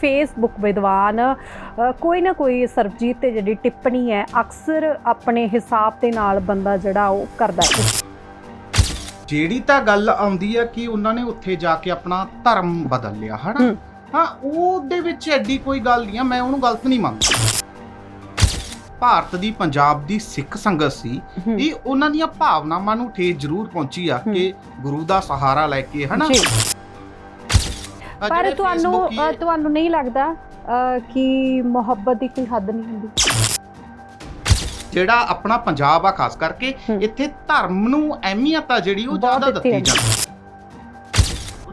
Facebook ਵਿਦਵਾਨ ਕੋਈ ਨਾ ਕੋਈ ਸਰਬਜੀਤ ਤੇ ਜਿਹੜੀ ਟਿੱਪਣੀ ਹੈ ਅਕਸਰ ਆਪਣੇ ਹਿਸਾਬ ਦੇ ਨਾਲ ਬੰਦਾ ਜਿਹੜਾ ਉਹ ਕਰਦਾ ਹੈ ਜਿਹੜੀ ਤਾਂ ਗੱਲ ਆਉਂਦੀ ਆ ਕਿ ਉਹਨਾਂ ਨੇ ਉੱਥੇ ਜਾ ਕੇ ਆਪਣਾ ਧਰਮ ਬਦਲ ਲਿਆ ਹਨਾ ਹੂੰ। ਹਾਂ ਉਹਦੇ ਵਿੱਚ ਐਡੀ ਕੋਈ ਗੱਲ ਨਹੀਂ ਆ ਮੈਂ ਉਹਨੂੰ ਗਲਤ ਨਹੀਂ ਮੰਨਦਾ ਭਾਰਤ ਦੀ ਪੰਜਾਬ ਦੀ ਸਿੱਖ ਸੰਗਤ ਸੀ ਹੂੰ। ਇਹ ਉਹਨਾਂ ਦੀਆਂ ਭਾਵਨਾਵਾਂ ਨੂੰ ਠੇਸ ਜ਼ਰੂਰ ਪਹੁੰਚੀ ਆ ਹੂੰ। ਕਿ ਗੁਰੂ ਦਾ ਸਹਾਰਾ ਲੈ ਕੇ ਹਨਾ ਪਰ ਤੁਹਾਨੂੰ ਤੁਹਾਨੂੰ ਨਹੀਂ ਲੱਗਦਾ ਕਿ ਮੁਹੱਬਤ ਦੀ ਕੋਈ ਹੱਦ ਨਹੀਂ ਹੁੰਦੀ ਜਿਹੜਾ ਆਪਣਾ ਪੰਜਾਬ ਆ ਖਾਸ ਕਰਕੇ। ਇੱਥੇ ਧਰਮ ਨੂੰ ਅਹਿਮੀਅਤ ਆ ਜਿਹੜੀ ਉਹ ਜ਼ਿਆਦਾ ਦਿੱਤੀ ਜਾਂਦੀ।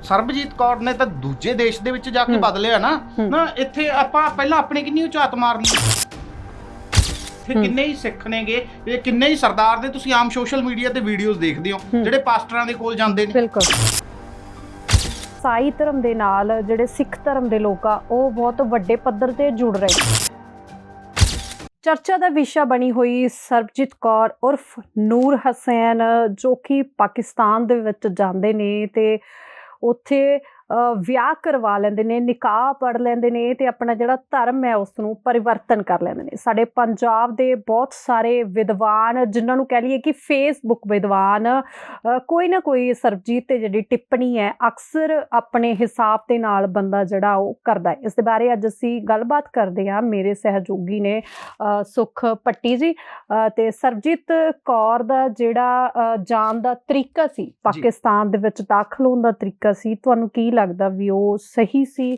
ਸਰਬਜੀਤ ਕੌਰ ਨੇ ਤਾਂ ਦੂਜੇ ਦੇਸ਼ ਦੇ ਵਿੱਚ ਜਾ ਕੇ। ਬਦਲਿਆ ਨਾ। ਨਾ ਇੱਥੇ ਆਪਾਂ ਪਹਿਲਾਂ ਆਪਣੀ ਕਿੰਨੀ ਉਚਾਤ ਮਾਰ ਲਈ ਇੱਥੇ। ਕਿੰਨੇ ਹੀ ਸਿੱਖ ਨੇਗੇ ਇਹ ਕਿੰਨੇ ਹੀ ਸਰਦਾਰ ਦੇ ਤੁਸੀਂ ਆਮ ਸੋਸ਼ਲ ਮੀਡੀਆ ਤੇ ਵੀਡੀਓਜ਼ ਦੇਖਦੇ ਹੋ ਹੂੰ। ਜਿਹੜੇ ਪਾਸਟਰਾਂ ਦੇ ਕੋਲ ਜਾਂਦੇ ਨੇ ਬਿਲਕੁਲ ਸਾਈ ਧਰਮ ਦੇ ਨਾਲ ਜਿਹੜੇ ਸਿੱਖ ਧਰਮ ਦੇ ਲੋਕ ਆ, ਉਹ ਬਹੁਤ ਵੱਡੇ ਪੱਧਰ ਤੇ ਜੁੜ ਰਹੇ ਨੇ। ਚਰਚਾ ਦਾ ਵਿਸ਼ਾ ਬਣੀ ਹੋਈ ਸਰਬਜੀਤ ਕੌਰ ਉਰਫ ਨੂਰ ਹਸੈਨ, ਜੋ ਕਿ ਪਾਕਿਸਤਾਨ ਦੇ ਵਿੱਚ ਜਾਂਦੇ ਨੇ ਤੇ ਉੱਥੇ ਵਿਆਹ ਕਰਵਾ ਲੈਂਦੇ ਨੇ ਨਿਕਾਹ ਪੜ ਲੈਂਦੇ ਨੇ ਤੇ ਆਪਣਾ ਜਿਹੜਾ ਧਰਮ ਹੈ ਉਸ ਨੂੰ ਪਰਿਵਰਤਨ ਕਰ ਲੈਂਦੇ ਨੇ। ਸਾਡੇ ਪੰਜਾਬ ਦੇ ਬਹੁਤ ਸਾਰੇ ਵਿਦਵਾਨ ਜਿਨ੍ਹਾਂ ਨੂੰ ਕਹਿ ਲਈਏ ਕਿ ਫੇਸਬੁੱਕ ਵਿਦਵਾਨ ਕੋਈ ਨਾ ਕੋਈ ਸਰਬਜੀਤ ਤੇ ਜਿਹੜੀ ਟਿੱਪਣੀ ਹੈ ਅਕਸਰ ਆਪਣੇ ਹਿਸਾਬ ਦੇ ਨਾਲ ਬੰਦਾ ਜਿਹੜਾ ਉਹ ਕਰਦਾ ਹੈ। ਇਸ ਦੇ ਬਾਰੇ ਅੱਜ ਅਸੀਂ ਗੱਲਬਾਤ ਕਰਦੇ ਹਾਂ। ਮੇਰੇ ਸਹਿਯੋਗੀ ਨੇ ਸੁਖ ਪੱਟੀ ਜੀ ਤੇ ਸਰਬਜੀਤ ਕੌਰ ਦਾ ਜਿਹੜਾ ਜਾਣ ਦਾ ਤਰੀਕਾ ਸੀ ਪਾਕਿਸਤਾਨ ਦੇ ਵਿੱਚ ਦਾਖਲ ਹੋਣ ਦਾ ਤਰੀਕਾ ਸੀ। ਤੁਹਾਨੂੰ ਕੀ ਲੱਗਦਾ ਵੀ ਉਹ ਸਹੀ ਸੀ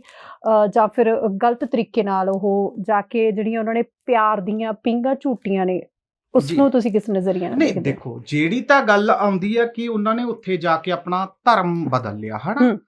ਜਾਂ ਫਿਰ ਗਲਤ ਤਰੀਕੇ ਨਾਲ ਉਹ ਜਾ ਕੇ ਜਿਹੜੀਆਂ ਉਹਨਾਂ ਨੇ ਪਿਆਰ ਦੀਆਂ ਪਿੰਗਾ ਝੂਟੀਆਂ ਨੇ ਉਸ। ਨੂੰ ਤੁਸੀਂ ਕਿਸ ਨਜ਼ਰੀਏ ਨਾਲ ਨਹੀਂ ਦੇਖਦੇ? ਦੇਖੋ ਜਿਹੜੀ ਤਾਂ ਗੱਲ ਆਉਂਦੀ ਆ ਕਿ ਉਹਨਾਂ ਨੇ ਉੱਥੇ ਜਾ ਕੇ ਆਪਣਾ ਧਰਮ ਬਦਲ ਲਿਆ ਹਨਾ ਹੂੰ।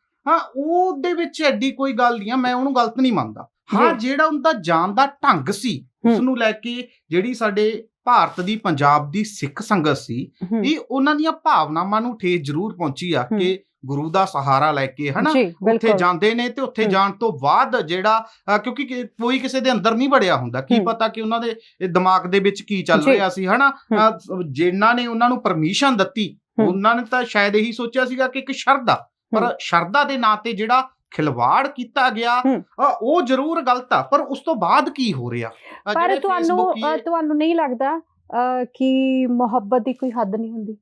ਉਹਦੇ ਵਿੱਚ ਐਡੀ ਕੋਈ ਗੱਲ ਨਹੀਂ ਆ ਮੈਂ ਉਹਨੂੰ ਗਲਤ ਨਹੀਂ ਮੰਨਦਾ ਹਾਂ। ਜਿਹੜਾ ਉਹਦਾ ਜਾਣ ਦਾ ਢੰਗ ਸੀ ਉਸ। ਨੂੰ ਲੈ ਕੇ ਜਿਹੜੀ ਸਾਡੇ ਭਾਰਤ ਦੀ ਪੰਜਾਬ ਦੀ ਸਿੱਖ ਸੰਗਤ ਸੀ। ਇਹ ਉਹਨਾਂ ਦੀਆਂ ਭਾਵਨਾਵਾਂ ਨੂੰ ਠੇਸ ਜ਼ਰੂਰ ਪਹੁੰਚੀ ਆ। ਕਿ ਗੁਰੂ ਦਾ ਸਹਾਰਾ ਲੈ ਕੇ ਹਨਾ ਉੱਥੇ ਜਾਂਦੇ ਨੇ ਤੇ ਉੱਥੇ। ਜਾਣ ਤੋਂ ਬਾਅਦ ਜਿਹੜਾ ਕਿਉਂਕਿ ਕੋਈ ਕਿਸੇ ਦੇ ਅੰਦਰ ਨਹੀਂ ਵੜਿਆ ਹੁੰਦਾ ਕੀ। ਪਤਾ ਕਿ ਉਹਨਾਂ ਦੇ ਦਿਮਾਗ ਦੇ ਵਿੱਚ ਕੀ ਚੱਲ। ਰਿਹਾ ਸੀ ਹਨਾ ਜਿਨ੍ਹਾਂ ਨੇ ਉਹਨਾਂ ਨੂੰ ਪਰਮਿਸ਼ਨ ਦਿੱਤੀ। ਉਹਨਾਂ ਨੇ ਤਾਂ ਸ਼ਾਇਦ ਇਹੀ ਸੋਚਿਆ ਸੀਗਾ ਕਿ ਇੱਕ ਸ਼ਰਧਾ ਪਰ। ਸ਼ਰਧਾ ਦੇ ਨਾਂ ਤੇ ਜਿਹੜਾ ਖਿਲਵਾੜ ਕੀਤਾ ਗਿਆ ਉਹ ਜ਼ਰੂਰ ਗਲਤ ਆ ਪਰ ਉਸ ਤੋਂ ਬਾਅਦ ਕੀ ਹੋ ਰਿਹਾ? ਪਰ ਤੁਹਾਨੂੰ ਤੁਹਾਨੂੰ ਨਹੀਂ ਲੱਗਦਾ ਕਿ ਮੁਹੱਬਤ ਦੀ ਕੋਈ ਹੱਦ ਨਹੀਂ ਹੁੰਦੀ?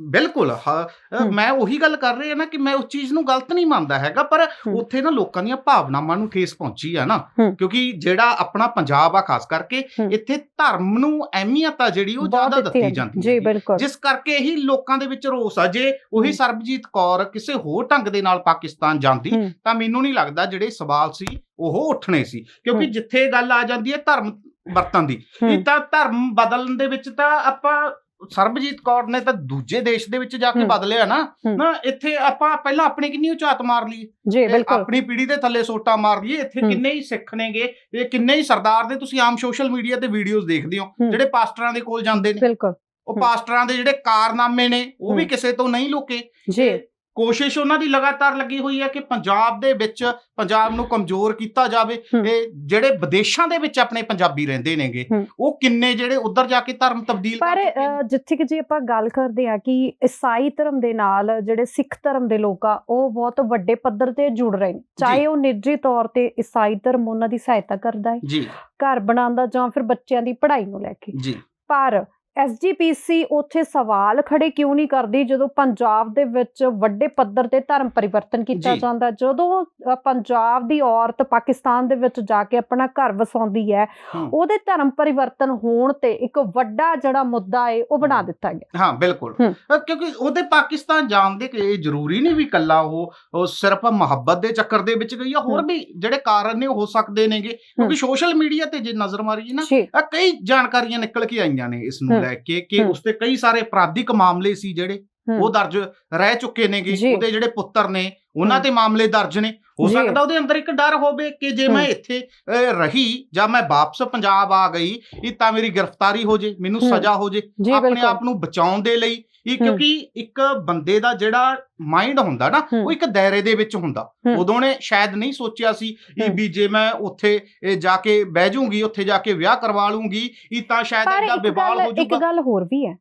ਬਿਲਕੁਲ ਹਾਂ, ਅ, ਹੂੰ। ਮੈਂ ਉਹੀ ਗੱਲ ਕਰ ਰਿਹਾ ਨਾ ਕਿ ਮੈਂ ਉਸ ਚੀਜ਼ ਨੂੰ ਗਲਤ ਨਹੀਂ ਮੰਨਦਾ ਹੈਗਾ ਪਰ ਹੂੰ। ਉੱਥੇ ਨਾ ਲੋਕਾਂ ਦੀਆਂ ਭਾਵਨਾਵਾਂ ਨੂੰ ਠੇਸ ਪਹੁੰਚੀ ਆ ਨਾ ਹੂੰ। ਕਿਉਂਕਿ ਜਿਹੜਾ ਆਪਣਾ ਪੰਜਾਬ ਆ ਖਾਸ ਕਰਕੇ ਹੂੰ। ਇੱਥੇ ਧਰਮ ਨੂੰ ਅਹਿਮੀਅਤ ਆ ਜਿਹੜੀ ਉਹ ਜ਼ਿਆਦਾ ਦਿੱਤੀ ਦਿੱਤੀ ਜਾਂਦੀ ਜੀ ਹੈ ਬਿਲਕੁਲ ਜਿਸ ਕਰਕੇ ਹੀ ਲੋਕਾਂ ਦੇ ਵਿੱਚ ਰੋਸ ਆ ਜੇ ਉਹੀ ਹੂੰ। ਸਰਬਜੀਤ ਕੌਰ ਕਿਸੇ ਹੋਰ ਢੰਗ ਦੇ ਨਾਲ ਪਾਕਿਸਤਾਨ ਜਾਂਦੀ ਹੂੰ। ਤਾਂ ਮੈਨੂੰ ਨਹੀਂ ਲੱਗਦਾ ਜਿਹੜੇ ਸਵਾਲ ਸੀ ਉਹ ਉੱਠਣੇ ਸੀ ਕਿਉਂਕਿ ਹੂੰ। ਜਿੱਥੇ ਗੱਲ ਆ ਜਾਂਦੀ ਹੈ ਧਰਮ ਵਰਤਨ ਦੀ ਹੂੰ। ਇਹ ਤਾਂ ਧਰਮ ਬਦਲਣ ਦੇ ਵਿੱਚ ਤਾਂ ਆਪਾਂ ਸਰਬਜੀਤ ਕੌਰ ਨੇ ਤਾਂ ਦੂਜੇ ਦੇਸ਼ ਦੇ ਵਿੱਚ ਜਾ ਕੇ। ਬਦਲਿਆ ਨਾ। ਨਾ ਇੱਥੇ ਆਪਾਂ ਪਹਿਲਾਂ ਆਪਣੀ ਕਿੰਨੀ ਉਚਾਤ ਮਾਰ ਲਈ ਜੀ ਬਿਲਕੁਲ ਆਪਣੀ ਪੀੜ੍ਹੀ ਦੇ ਥੱਲੇ ਸੋਟਾ ਮਾਰ ਲਈਏ ਇੱਥੇ। ਕਿੰਨੇ ਹੀ ਸਿੱਖ ਨੇਗੇ ਇਹ ਕਿੰਨੇ ਹੀ ਸਰਦਾਰ ਦੇ ਤੁਸੀਂ ਆਮ ਸੋਸ਼ਲ ਮੀਡੀਆ ਤੇ ਵੀਡੀਓਜ਼ ਦੇਖਦੇ ਹੋ। ਜਿਹੜੇ ਪਾਸਟਰਾਂ ਦੇ ਕੋਲ ਜਾਂਦੇ ਨੇ ਬਿਲਕੁਲ ਉਹ। ਪਾਸਟਰਾਂ ਦੇ ਜਿਹੜੇ ਕਾਰਨਾਮੇ ਨੇ ਉਹ ਵੀ। ਕਿਸੇ ਤੋਂ ਨਹੀਂ ਲੁਕੇ ਜੀ ਕੋਸ਼ਿਸ਼ ਉਹਨਾਂ ਦੀ ਲਗਾਤਾਰ ਲੱਗੀ ਹੋਈ ਹੈ ਕਿ ਪੰਜਾਬ ਦੇ ਵਿੱਚ ਪੰਜਾਬ ਨੂੰ ਕਮਜ਼ੋਰ ਕੀਤਾ ਜਾਵੇ। ਇਹ ਜਿਹੜੇ ਵਿਦੇਸ਼ਾਂ ਦੇ ਵਿੱਚ ਆਪਣੇ ਪੰਜਾਬੀ ਰਹਿੰਦੇ ਨੇਗੇ। ਉਹ ਕਿੰਨੇ ਜਿਹੜੇ ਉੱਧਰ ਜਾ ਕੇ ਧਰਮ ਤਬਦੀਲ ਪਰ ਜਿੱਥੇ ਕਿ ਜੇ ਆਪਾਂ ਗੱਲ ਕਰਦੇ ਆ ਕਿ ਈਸਾਈ ਧਰਮ ਦੇ ਨਾਲ ਜਿਹੜੇ ਸਿੱਖ ਧਰਮ ਦੇ ਲੋਕ ਆ ਉਹ ਬਹੁਤ ਵੱਡੇ ਪੱਧਰ ਤੇ ਜੁੜ ਰਹੇ ਨੇ। ਚਾਹੇ ਉਹ ਨਿੱਜੀ ਤੌਰ ਤੇ ਈਸਾਈ ਧਰਮ ਉਹਨਾਂ ਦੀ ਸਹਾਇਤਾ ਕਰਦਾ ਹੈ ਜੀ। ਘਰ ਬਣਾਉਂਦਾ ਜਾਂ ਫਿਰ ਬੱਚਿਆਂ ਦੀ ਪੜ੍ਹਾਈ ਨੂੰ ਲੈ ਕੇ। ਜੀ। ਪਰ ਐਸਜੀਪੀਸੀ ਉੱਥੇ ਸਵਾਲ ਖੜੇ ਕਿਉਂ ਨਹੀਂ ਕਰਦੀ ਜਦੋਂ ਪੰਜਾਬ ਦੇ ਵਿੱਚ ਵੱਡੇ ਪੱਧਰ ਤੇ ਧਰਮ ਪਰਿਵਰਤਨ ਕੀਤਾ। ਜਾਂਦਾ ਜਦੋਂ ਪੰਜਾਬ ਦੀ ਔਰਤ ਪਾਕਿਸਤਾਨ ਦੇ ਵਿੱਚ ਜਾ ਕੇ ਆਪਣਾ ਘਰ ਵਸਾਉਂਦੀ ਹੈ। ਉਹਦੇ ਧਰਮ ਪਰਿਵਰਤਨ ਹੋਣ ਤੇ ਇੱਕ ਵੱਡਾ ਜਿਹੜਾ ਮੁੱਦਾ ਹੈ ਉਹ ਬਣਾ। ਦਿੱਤਾ ਗਿਆ ਹਾਂ ਬਿਲਕੁਲ ਕਿਉਂਕਿ ਉਹਦੇ ਪਾਕਿਸਤਾਨ ਜਾਣ ਦੇ ਕਿ ਇਹ ਜ਼ਰੂਰੀ ਨਹੀਂ ਵੀ ਕੱਲਾ ਉਹ ਸਿਰਫ ਮੁਹੱਬਤ ਦੇ ਚੱਕਰ ਦੇ ਵਿੱਚ ਗਈ ਆ ਹੋਰ। ਵੀ ਜਿਹੜੇ ਕਾਰਨ ਨੇ ਹੋ ਸਕਦੇ ਨੇਗੇ ਕਿਉਂਕਿ ਸੋਸ਼ਲ ਮੀਡੀਆ ਤੇ ਜੇ ਨਜ਼ਰ ਮਾਰੀਏ ਨਾ ਕਈ ਜਾਣਕਾਰੀਆਂ ਨਿਕਲ ਕੇ ਆਈਆਂ ਨੇ ਇਸ ਨੂੰ। ਲੈ ਕੇ ਕਿ। ਉਸ ਤੇ ਕਈ ਸਾਰੇ ਅਪਰਾਧਿਕ ਮਾਮਲੇ ਸੀ ਜਿਹੜੇ। ਉਹ ਦਰਜ ਰਹਿ ਚੁੱਕੇ ਨੇਗੇ। ਉਹਦੇ ਜਿਹੜੇ ਪੁੱਤਰ ਨੇ ਉਹਨਾਂ। ਤੇ ਮਾਮਲੇ ਦਰਜ ਨੇ ਹੋ। ਸਕਦਾ ਉਹਦੇ ਅੰਦਰ ਇੱਕ ਡਰ ਹੋਵੇ ਕਿ ਜੇ ਮੈਂ। ਇੱਥੇ ਰਹੀ ਜਾਂ ਮੈਂ ਵਾਪਸ ਪੰਜਾਬ ਆ ਗਈ ਇਹ ਤਾਂ ਮੇਰੀ ਗ੍ਰਿਫਤਾਰੀ ਹੋ ਜੇ ਮੈਨੂੰ। ਸਜ਼ਾ ਹੋ ਜੇ ਆਪਣੇ ਆਪ ਨੂੰ ਬਚਾਉਣ ਦੇ ਲਈ ਇਹ। ਕਿਉਂਕਿ ਇੱਕ ਬੰਦੇ ਦਾ ਜਿਹੜਾ ਮਾਈਂਡ ਹੁੰਦਾ ਨਾ। ਉਹ ਇੱਕ ਦਾਇਰੇ ਦੇ ਵਿੱਚ ਹੁੰਦਾ। ਉਦੋਂ ਨੇ ਸ਼ਾਇਦ ਨਹੀਂ ਸੋਚਿਆ ਸੀ ਇਹ। ਵੀ ਜੇ ਮੈਂ ਉੱਥੇ ਜਾ ਕੇ ਬਹਿ ਜਾਊਂਗੀ ਉੱਥੇ ਜਾ ਕੇ ਵਿਆਹ ਕਰਵਾ ਲੂੰਗੀ ਇਹ ਤਾਂ ਸ਼ਾਇਦ ਇੱਕ ਵਿਵਾਲ ਹੋ ਇੱਕ ਜਾਊਗਾ ਗੱਲ ਹੋਰ ਵੀ ਹੈ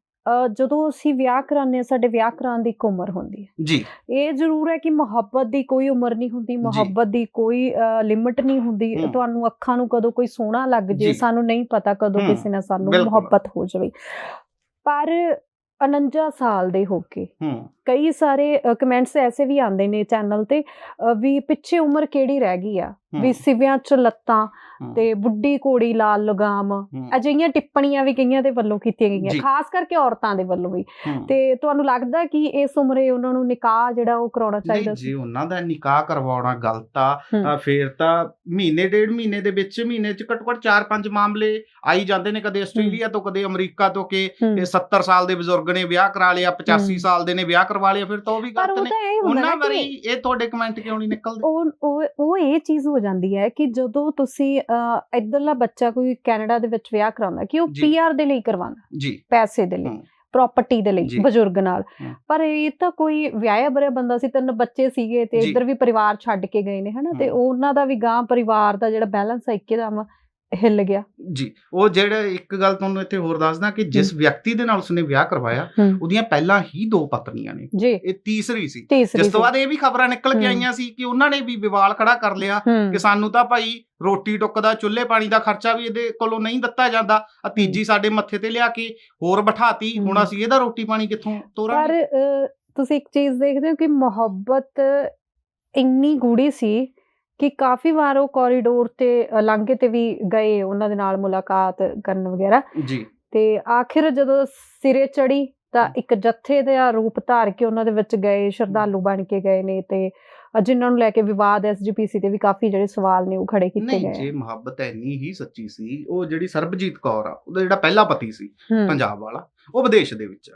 ਜਦੋਂ ਅਸੀਂ ਵਿਆਹ ਕਰਾਉਂਦੇ ਹਾਂ ਸਾਡੇ ਵਿਆਹ ਕਰਾਉਣ ਦੀ ਇੱਕ ਉਮਰ ਹੁੰਦੀ ਹੈ। ਜੀ। ਇਹ ਜ਼ਰੂਰ ਹੈ ਕਿ ਮੁਹੱਬਤ ਦੀ ਕੋਈ ਉਮਰ ਨਹੀਂ ਹੁੰਦੀ ਮੁਹੱਬਤ ਦੀ ਕੋਈ ਲਿਮਿਟ ਨਹੀਂ ਹੁੰਦੀ। ਤੁਹਾਨੂੰ ਅੱਖਾਂ ਨੂੰ ਕਦੋਂ ਕੋਈ ਸੋਹਣਾ ਲੱਗ ਜੇ। ਸਾਨੂੰ ਨਹੀਂ ਪਤਾ ਕਦੋਂ ਕਿਸੇ ਨਾਲ ਸਾਨੂੰ। ਮੁਹੱਬਤ ਹੋ ਜਾਵੇ। ਪਰ 49 ਸਾਲ ਦੇ ਹੋ ਕੇ ਕਈ ਸਾਰੇ ਕਮੈਂਟਸ ਐਸੇ ਵੀ ਆਉਂਦੇ ਨੇ ਚੈਨਲ ਤੇ ਵੀ ਪਿੱਛੇ ਉਮਰ ਕਿਹੜੀ ਰਹਿ ਗਈ ਆ? ਵੀ ਸਿਵਿਆਂ ਚ ਲੱਤਾਂ ਤੇ ਬੁੱਢੀ ਘੋੜੀ ਲਾਲ ਲਗਾਮ ਅਜਿਹੀਆਂ ਟਿੱਪਣੀਆਂ ਵੀ ਕਈਆਂ ਦੇ ਵੱਲੋਂ ਕੀਤੀਆਂ। ਗਈਆਂ ਖਾਸ ਕਰਕੇ ਔਰਤਾਂ ਦੇ ਵੱਲੋਂ ਵੀ। ਤੇ ਤੁਹਾਨੂੰ ਲੱਗਦਾ ਕਿ ਇਸ ਉਮਰੇ ਉਹਨਾਂ ਨੂੰ ਨਿਕਾਹ ਜਿਹੜਾ ਉਹ ਕਰਾਉਣਾ ਚਾਹੀਦਾ ਸੀ? ਜੇ ਉਹਨਾਂ ਦਾ ਨਿਕਾਹ ਕਰਵਾਉਣਾ ਗਲਤ ਆ। ਫੇਰ ਤਾਂ ਮਹੀਨੇ ਡੇਢ ਮਹੀਨੇ ਦੇ ਵਿੱਚ ਮਹੀਨੇ ਚ ਘੱਟੋ ਘੱਟ 4-5 ਮਾਮਲੇ ਆਈ ਜਾਂਦੇ ਨੇ ਕਦੇ ਆਸਟ੍ਰੇਲੀਆ ਤੋਂ ਕਦੇ ਅਮਰੀਕਾ ਤੋਂ ਕਿ ਹੂੰ। ਇਹ 70 ਸਾਲ ਦੇ ਬਜ਼ੁਰਗ ਨੇ ਵਿਆਹ ਕਰਾ ਲਿਆ 85 ਹੂੰ। ਸਾਲ ਦੇ ਨੇ ਵਿਆਹ ਕਰਵਾ ਲਿਆ ਫਿਰ ਤਾਂ ਉਹ ਵੀ ਗਲਤ ਨੇ। ਉਹਨਾਂ ਵਾਰੀ ਇਹ ਤੁਹਾਡੇ ਕਮੈਂਟ ਕਿਉਂ ਨਹੀਂ ਨਿਕਲਦੇ? ਉਹ ਉਹ ਇਹ ਚੀਜ਼ ਹੋ ਜਾਂਦੀ ਹੈ ਕਿ ਜਦੋਂ ਤੁਸੀਂ ਇੱਧਰਲਾ ਬੱਚਾ ਕੋਈ ਕੈਨੇਡਾ ਦੇ ਵਿੱਚ ਵਿਆਹ ਕਰਾਉਂਦਾ ਕਿ ਉਹ। ਪੀਆਰ ਦੇ ਲਈ ਕਰਵਾਉਂਦਾ ਜੀ ਪੈਸੇ ਦੇ ਲਈ। ਪ੍ਰਾਪਰਟੀ ਦੇ ਲਈ। ਬਜ਼ੁਰਗ ਨਾਲ। ਪਰ ਇਹ ਤਾਂ ਕੋਈ ਵਿਆਹਿਆ ਬਰਿਆ ਬੰਦਾ ਸੀ ਤਿੰਨ ਬੱਚੇ ਸੀਗੇ ਤੇ। ਇੱਧਰ ਵੀ ਪਰਿਵਾਰ ਛੱਡ ਕੇ ਗਏ ਨੇ ਹਨਾ ਤੇ। ਉਹਨਾਂ ਦਾ ਵੀ ਗਾਂ ਪਰਿਵਾਰ ਦਾ ਜਿਹੜਾ ਬੈਲੈਂਸ ਹੈ ਇੱਕਦਮ ਹਿੱਲ ਗਿਆ। ਜੀ ਉਹ ਜਿਹੜਾ ਇੱਕ ਗੱਲ ਤੁਹਾਨੂੰ ਇੱਥੇ ਹੋਰ ਦੱਸਦਾ ਕਿ ਜਿਸ ਵਿਅਕਤੀ ਦੇ ਨਾਲ ਉਸਨੇ ਵਿਆਹ ਕਰਵਾਇਆ ਉਹਦੀਆਂ ਪਹਿਲਾਂ ਹੀ ਦੋ ਪਤਨੀਆਂ ਨੇ। ਇਹ ਤੀਸਰੀ ਸੀ। ਜਿਸ ਤੋਂ। ਬਾਅਦ ਇਹ ਵੀ ਖਬਰਾਂ ਨਿਕਲ ਕੇ। ਆਈਆਂ ਸੀ ਕਿ ਉਹਨਾਂ ਨੇ ਵੀ ਵਿਵਾਲ ਖੜਾ ਕਰ ਲਿਆ ਕਿ ਸਾਨੂੰ ਤਾਂ ਭਾਈ ਰੋਟੀ ਟੁੱਕ ਦਾ ਚੁੱਲ੍ਹੇ ਪਾਣੀ ਦਾ ਖਰਚਾ ਵੀ ਇਹਦੇ ਕੋਲੋਂ ਨਹੀਂ ਦਿੱਤਾ ਜਾਂਦਾ। ਆ ਤੀਜੀ ਸਾਡੇ ਮੱਥੇ ਤੇ ਲਿਆ ਕੇ ਹੋਰ ਬਿਠਾਤੀ। ਹੁਣ। ਅਸੀਂ ਇਹਦਾ ਰੋਟੀ ਪਾਣੀ ਕਿੱਥੋਂ ਪਰ ਤੋਰਾਂਗੇ ਅ, ਤੁਸੀਂ ਇੱਕ ਚੀਜ਼ ਦੇਖਦੇ ਹੋ ਕਿ ਮੁਹੱਬਤ ਇੰਨੀ ਗੂੜੀ ਸੀ ਕਿ ਕਾਫੀ ਵਾਰ ਉਹ ਕੋਰੀਡੋਰ ਤੇ ਲਾਂਘੇ ਤੇ ਵੀ ਗਏ ਉਹਨਾਂ ਦੇ ਨਾਲ ਮੁਲਾਕਾਤ ਕਰਨ ਵਗੈਰਾ। ਜੀ। ਤੇ ਆਖਿਰ ਜਦੋਂ ਸਿਰੇ ਚੜੀ ਤਾਂ ਇੱਕ ਜੱਥੇ ਦਾ ਰੂਪ ਧਾਰ ਕੇ ਉਹਨਾਂ ਦੇ ਵਿੱਚ ਗਏ ਸ਼ਰਧਾਲੂ ਬਣ ਕੇ ਗਏ ਨੇ ਤੇ ਜਿਨ੍ਹਾਂ ਨੂੰ ਲੈ ਕੇ ਵਿਵਾਦ ਐਸਜੀਪੀਸੀ ਤੇ ਵੀ ਕਾਫੀ ਜਿਹੜੇ ਸਵਾਲ ਨੇ ਉਹ ਖੜੇ ਕੀਤੇ ਨਹੀਂ ਗਏ। ਜੇ ਮੁਹੱਬਤ ਇੰਨੀ ਹੀ ਸੱਚੀ ਸੀ ਉਹ ਜਿਹੜੀ ਸਰਬਜੀਤ ਕੌਰ ਆ ਉਹਦਾ ਜਿਹੜਾ ਪਹਿਲਾ ਪਤੀ ਸੀ ਪੰਜਾਬ ਵਾਲਾ ਉਹ ਵਿਦੇਸ਼ ਦੇ ਵਿੱਚ।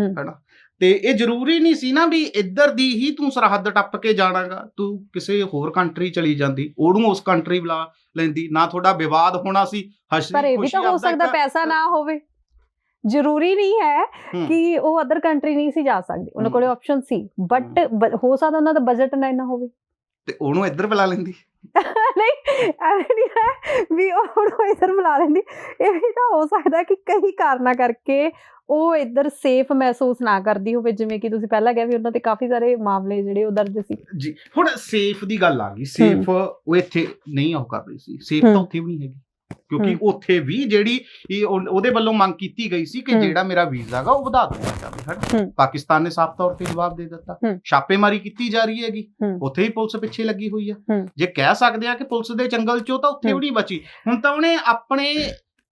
ਹੈਨਾ? ਤੇ ਇਹ ਜ਼ਰੂਰੀ ਨਹੀਂ ਸੀ ਨਾ ਵੀ ਇੱਧਰ ਦੀ ਹੀ ਤੂੰ ਸਰਹੱਦ ਟੱਪ ਕੇ ਜਾਣਾਗਾ ਤੂੰ ਕਿਸੇ ਹੋਰ ਕੰਟਰੀ ਚਲੀ ਜਾਂਦੀ ਉਹਨੂੰ ਉਸ ਕੰਟਰੀ ਬੁਲਾ ਲੈਂਦੀ ਨਾ ਤੁਹਾਡਾ ਵਿਵਾਦ ਹੋਣਾ ਸੀ ਹਸੀ ਪਰ ਇਹ ਵੀ ਤਾਂ ਹੋ ਸਕਦਾ ਪੈਸਾ ਨਾ ਹੋਵੇ। ਜ਼ਰੂਰੀ ਨਹੀਂ ਹੈ। ਕਿ ਉਹ ਅਦਰ ਕੰਟਰੀ ਨਹੀਂ ਸੀ ਜਾ ਸਕਦੇ ਉਹਨਾਂ ਕੋਲੇ। ਆਪਸ਼ਨ ਸੀ ਬਟ ਹੋ। ਸਕਦਾ ਉਹਨਾਂ ਦਾ ਬਜਟ ਨਾ ਇੰਨਾ ਹੋਵੇ। ਤੇ ਉਹਨੂੰ ਇੱਧਰ ਬੁਲਾ ਲੈਂਦੀ। ਨਹੀਂ ਐਵੇਂ ਨਹੀਂ ਹੈ ਵੀ ਉਹ ਉਹਨੂੰ ਇੱਧਰ ਬੁਲਾ ਲੈਂਦੀ। ਇਹ ਵੀ ਤਾਂ ਹੋ ਸਕਦਾ ਕਿ ਕਈ ਕਾਰਨਾਂ ਕਰਕੇ ਉਹ ਇੱਧਰ ਸੇਫ ਮਹਿਸੂਸ ਨਾ ਕਰਦੀ ਹੋਵੇ ਜਿਵੇਂ ਕਿ ਤੁਸੀਂ ਪਹਿਲਾਂ ਕਿਹਾ ਵੀ ਉਹਨਾਂ ਤੇ ਕਾਫੀ ਸਾਰੇ ਮਾਮਲੇ ਜਿਹੜੇ ਉਹ ਦਰਜ ਸੀ ਜੀ ਹੁਣ ਸੇਫ ਦੀ ਗੱਲ ਆ ਗਈ ਸੇਫ ਉਹ ਇੱਥੇ ਨਹੀਂ ਉਹ ਕਰ ਰਹੀ ਸੀ ਸੇਫ ਤਾਂ। ਉੱਥੇ ਵੀ ਨਹੀਂ ਹੈਗੀ ਕਿਉਂਕਿ। ਉੱਥੇ ਵੀ ਜਿਹੜੀ ਉਹਦੇ ਵੱਲੋਂ ਮੰਗ ਕੀਤੀ ਗਈ ਸੀ ਕਿ। ਜਿਹੜਾ ਮੇਰਾ ਵੀਜ਼ਾ ਹੈਗਾ ਉਹ ਵਧਾ ਦਿੱਤਾ ਜਾਵੇ ਹਨਾ ਹੂੰ। ਪਾਕਿਸਤਾਨ ਨੇ ਸਾਫ਼ ਤੌਰ ਤੇ ਜਵਾਬ ਦੇ ਦਿੱਤਾ। ਛਾਪੇਮਾਰੀ ਕੀਤੀ ਜਾ ਰਹੀ ਹੈਗੀ। ਉੱਥੇ ਹੀ ਪੁਲਿਸ ਪਿੱਛੇ ਲੱਗੀ ਹੋਈ ਆ ਹੂੰ। ਜੇ ਕਹਿ ਸਕਦੇ ਆ ਕਿ ਪੁਲਿਸ ਦੇ ਜੰਗਲ ਚੋਂ ਤਾਂ ਉੱਥੇ। ਵੀ ਨਹੀਂ ਬਚੀ ਹੁਣ ਤਾਂ ਉਹਨੇ ਆਪਣੇ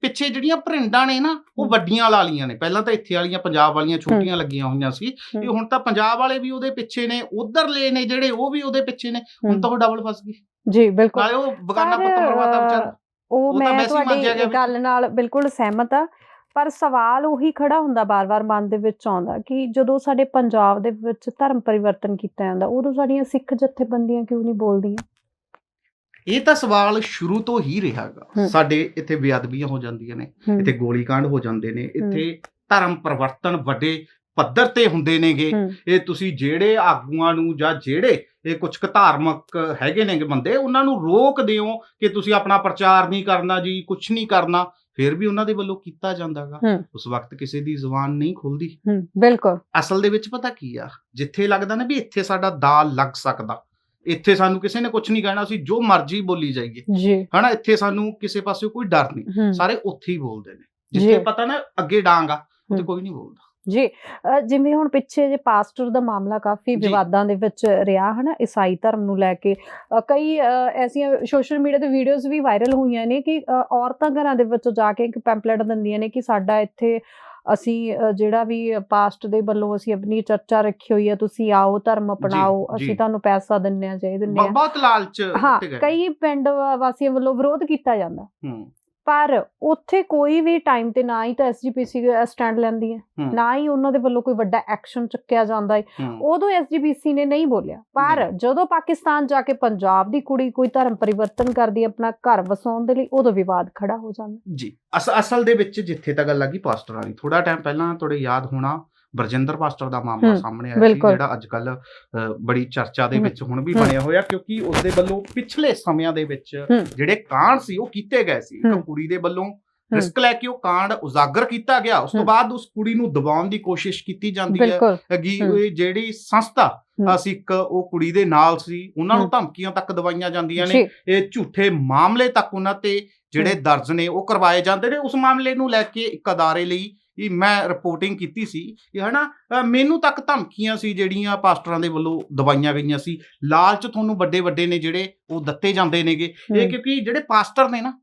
ਪਿੱਛੇ ਜਿਹੜੀਆਂ ਭਰਿੰਡਾਂ ਨੇ ਨਾ ਉਹ। ਵੱਡੀਆਂ ਲਾ ਲੀਆਂ ਨੇ। ਪਹਿਲਾਂ ਤਾਂ ਇੱਥੇ ਵਾਲੀਆਂ ਪੰਜਾਬ ਵਾਲੀਆਂ ਛੋਟੀਆਂ ਲੱਗੀਆਂ ਹੋਈਆਂ ਸੀ। ਇਹ ਹੁਣ ਤਾਂ ਪੰਜਾਬ ਵਾਲੇ ਵੀ ਉਹਦੇ ਪਿੱਛੇ ਨੇ ਉਧਰਲੇ ਨੇ ਜਿਹੜੇ ਉਹ ਵੀ ਉਹਦੇ ਪਿੱਛੇ ਨੇ। ਹੁਣ ਤਾਂ ਉਹ ਡਬਲ ਫਸ ਗਈ। ਜੀ ਬਿਲਕੁਲ। ਨਾਲੇ ਉਹ ਬਗਾਨਾ ਪੁੱਤ ਮਰਵਾਤਾ ਵਿਚਾਰਾ। ਉਹ ਮੈਂ ਤੁਹਾਡੀ। ਗੱਲ ਨਾਲ ਬਿਲਕੁਲ ਸਹਿਮਤ ਆ ਪਰ ਸਵਾਲ ਉਹੀ ਖੜਾ ਹੁੰਦਾ ਬਾਰ-ਬਾਰ ਮਨ ਦੇ ਵਿੱਚ ਆਉਂਦਾ ਕਿ ਜਦੋਂ ਸਾਡੇ ਪੰਜਾਬ ਦੇ ਵਿੱਚ ਧਰਮ ਪਰਿਵਰਤਨ ਕੀਤਾ ਜਾਂਦਾ ਉਦੋਂ ਸਾਡੀਆਂ ਸਿੱਖ ਜਥੇਬੰਦੀਆਂ ਕਿਉਂ ਨਹੀਂ ਬੋਲਦੀਆਂ? ਇਹ ਤਾਂ ਸਵਾਲ ਸ਼ੁਰੂ ਤੋਂ ਹੀ ਰਿਹਾਗਾ। ਸਾਡੇ ਇੱਥੇ ਬੇਅਦਬੀਆਂ ਹੋ ਜਾਂਦੀਆਂ ਨੇ ਇੱਥੇ ਗੋਲੀकांड ਹੋ ਜਾਂਦੇ ਨੇ ਇੱਥੇ ਧਰਮ ਪਰਿਵਰਤਨ ਵੱਡੇ ਪੱਧਰ ਤੇ ਹੁੰਦੇ ਨੇਗੇ। ਇਹ ਤੁਸੀਂ ਜਿਹੜੇ ਆਗੂਆਂ ਨੂੰ ਜਾਂ ਜਿਹੜੇ ਇਹ ਕੁਝ ਕੁ ਧਾਰਮਿਕ ਹੈਗੇ ਨੇਗੇ ਬੰਦੇ ਉਹਨਾਂ ਨੂੰ ਰੋਕਦੇ ਹੋ ਕਿ ਤੁਸੀਂ ਆਪਣਾ ਪ੍ਰਚਾਰ ਨਹੀਂ ਕਰਨਾ ਜੀ ਕੁਝ ਨਹੀਂ ਕਰਨਾ ਫਿਰ ਵੀ ਉਹਨਾਂ ਦੇ ਵੱਲੋਂ ਕੀਤਾ ਜਾਂਦਾਗਾ। ਉਸ ਵਕਤ ਕਿਸੇ ਦੀ ਜ਼ੁਬਾਨ ਨਹੀਂ ਖੁੱਲਦੀ। ਬਿਲਕੁਲ। ਅਸਲ ਦੇ ਵਿੱਚ ਪਤਾ ਕੀ ਆ? ਜਿੱਥੇ ਲੱਗਦਾ ਨਾ ਵੀ ਇੱਥੇ ਸਾਡਾ ਦਾਲ ਲੱਗ ਸਕਦਾ। ਇੱਥੇ ਸਾਨੂੰ ਕਿਸੇ ਨੇ ਕੁਝ ਨਹੀਂ ਕਹਿਣਾ ਅਸੀਂ ਜੋ ਮਰਜ਼ੀ ਬੋਲੀ ਜਾਈਏ। ਜੀ। ਹਨਾ ਇੱਥੇ ਸਾਨੂੰ ਕਿਸੇ ਪਾਸੇ ਕੋਈ ਡਰ ਨਹੀਂ। ਸਾਰੇ ਉੱਥੇ ਹੀ ਬੋਲਦੇ ਨੇ। ਜਿੱਥੇ ਪਤਾ ਨਾ ਅੱਗੇ ਡਾਂਗ ਹੂੰ। ਕੋਈ ਨਹੀਂ ਬੋਲਦਾ। ਜੀ ਜਿਵੇਂ ਹੁਣ ਪਿੱਛੇ ਜੇ ਪਾਸਟਰ ਦਾ ਮਾਮਲਾ ਕਾਫੀ। ਵਿਵਾਦਾਂ ਦੇ ਵਿੱਚ ਰਿਹਾ ਹਨਾ ਈਸਾਈ ਧਰਮ ਨੂੰ ਲੈ ਕੇ। ਕਈ ਐਸੀਆਂ ਸੋਸ਼ਲ ਮੀਡੀਆ ਤੇ ਵੀਡੀਓਜ਼ ਵੀ ਵਾਇਰਲ ਹੋਈਆਂ ਨੇ ਕਿ ਔਰਤਾਂ ਘਰਾਂ ਦੇ ਵਿੱਚ ਜਾ ਕੇ ਇੱਕ ਪੈਂਪਲੇਟ ਦਿੰਦੀਆਂ ਨੇ ਕਿ ਸਾਡਾ ਇੱਥੇ ਅਸੀਂ ਜਿਹੜਾ ਵੀ ਪਾਸਟ ਦੇ ਵੱਲੋਂ ਅਸੀਂ ਆਪਣੀ ਚਰਚਾ ਰੱਖੀ ਹੋਈ ਹੈ ਤੁਸੀਂ ਆਓ ਧਰਮ ਅਪਣਾਓ। ਅਸੀਂ ਤੁਹਾਨੂੰ ਪੈਸਾ ਦਿੰਨੇ ਆ ਚਾਹੀ ਦਿੰਨੇ ਬ- ਆ ਬਹੁਤ ਲਾਲਚ ਹਾਂ ਕਈ ਪਿੰਡ ਵਾਸੀਆਂ ਵੱਲੋਂ ਵਿਰੋਧ ਕੀਤਾ ਜਾਂਦਾ। ਹੂੰ। ਪਰ ਉੱਥੇ ਕੋਈ ਵੀ ਟਾਈਮ ਤੇ ਨਾ ਹੀ ਤਾਂ ਐਸਜੀਪੀਸੀ ਸਟੈਂਡ ਲੈਂਦੀ ਹੈ। ਨਾ ਹੀ ਉਹਨਾਂ ਦੇ ਵੱਲੋਂ ਕੋਈ ਵੱਡਾ ਐਕਸ਼ਨ ਚੱਕਿਆ ਜਾਂਦਾ ਹੈ। ਉਦੋਂ ਐਸਜੀਪੀਸੀ ਨੇ ਨਹੀਂ ਬੋਲਿਆ। ਪਰ। ਜਦੋਂ ਪਾਕਿਸਤਾਨ ਜਾ ਕੇ ਪੰਜਾਬ ਦੀ ਕੁੜੀ ਕੋਈ ਧਰਮ ਪਰਿਵਰਤਨ ਕਰਦੀ ਆਪਣਾ ਘਰ ਵਸਾਉਣ ਦੇ ਲਈ ਉਦੋਂ ਵਿਵਾਦ ਖੜਾ ਹੋ ਜਾਂਦਾ। ਜੀ ਅਸ ਅਸਲ ਦੇ ਵਿੱਚ ਜਿੱਥੇ ਤੱਕ ਗੱਲ ਲੱਗੀ ਪਾਸਟਰ ਵਾਲੀ। ਥੋੜਾ ਟਾਈਮ ਪਹਿਲਾਂ ਤੁਹਾਡੇ ਯਾਦ ਹੋਣਾ ਬਰਜਿੰਦਰ ਪਾਸਟਰ ਦਾ ਮਾਮਲਾ ਸਾਹਮਣੇ ਆਇਆ ਸੀ। ਜਿਹੜਾ ਅੱਜ ਕੱਲ ਬੜੀ ਚਰਚਾ ਦੇ ਵਿੱਚ ਹੁਣ ਵੀ। ਬਣਿਆ ਹੋਇਆ ਕਿਉਂਕਿ ਉਸ ਦੇ ਵੱਲੋਂ ਪਿਛਲੇ ਸਮਿਆਂ ਦੇ ਵਿੱਚ। ਜਿਹੜੇ ਕਾਂਡ ਸੀ ਉਹ ਕੀਤੇ ਗਏ ਸੀ ਇੱਕ। ਕੁੜੀ ਦੇ ਵੱਲੋਂ ਰਿਸਕ ਲੈ ਕੇ ਉਹ ਕਾਂਡ ਉਜਾਗਰ ਕੀਤਾ ਗਿਆ ਉਸ ਤੋਂ। ਬਾਅਦ ਉਸ ਕੁੜੀ ਨੂੰ ਦਬਾਉਣ ਦੀ ਕੋਸ਼ਿਸ਼ ਕੀਤੀ ਜਾਂਦੀ ਹੈ ਜਿਹੜੀ ਸੰਸਥਾ। ਅਸੀਂ ਇੱਕ ਉਹ ਕੁੜੀ ਦੇ ਨਾਲ ਸੀ ਉਹਨਾਂ ਨੂੰ। ਧਮਕੀਆਂ ਤੱਕ ਦਵਾਈਆਂ ਜਾਂਦੀਆਂ ਨੇ। ਇਹ ਝੂਠੇ ਮਾਮਲੇ ਤੱਕ ਉਹਨਾਂ ਤੇ ਜਿਹੜੇ ਦਰਜ ਨੇ ਉਹ ਕਰਵਾਏ ਜਾਂਦੇ ਨੇ। ਉਸ ਮਾਮਲੇ ਨੂੰ ਲੈ ਕੇ ਇੱਕ ਅਦਾਰੇ ਲਈ ਇਹ ਮੈਂ ਰਿਪੋਰਟਿੰਗ ਕੀਤੀ ਸੀ ਕਿ ਹਨਾ ਮੈਨੂੰ ਤੱਕ ਧਮਕੀਆਂ ਸੀ ਜਿਹੜੀਆਂ ਪਾਸਟਰਾਂ ਦੇ ਵੱਲੋਂ ਦਵਾਈਆਂ ਗਈਆਂ ਸੀ। ਲਾਲਚ ਤੁਹਾਨੂੰ ਵੱਡੇ ਵੱਡੇ ਨੇ ਜਿਹੜੇ ਉਹ ਦਿੱਤੇ ਜਾਂਦੇ ਨੇਗੇ। ਇਹ ਕਿਉਂਕਿ ਜਿਹੜੇ ਪਾਸਟਰ ਨੇ ਨਾ।